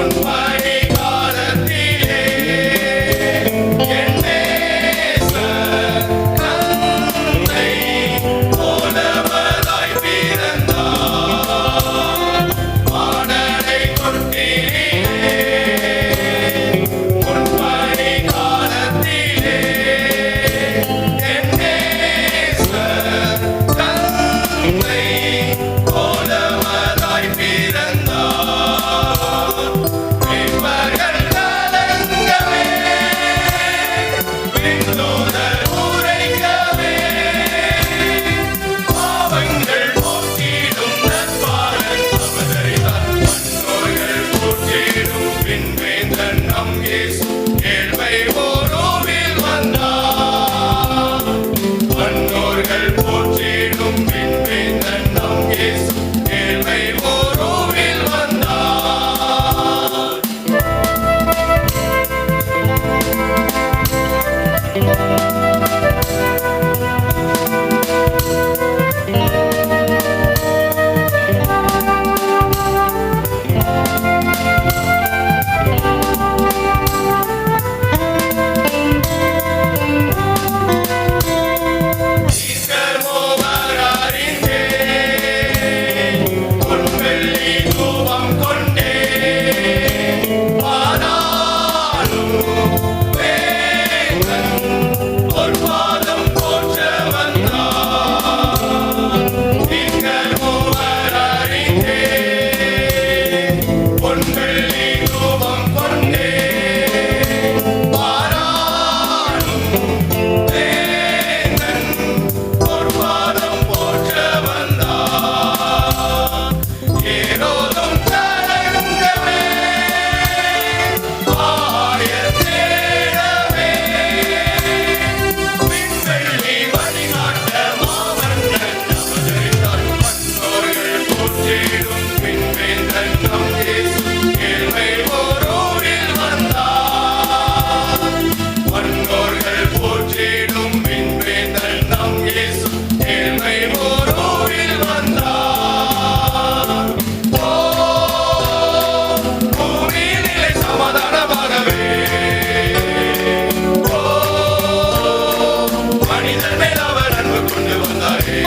one wide. வந்தார் மனிதன் மேல் அவர் அன்பு கொண்டு வந்தாரே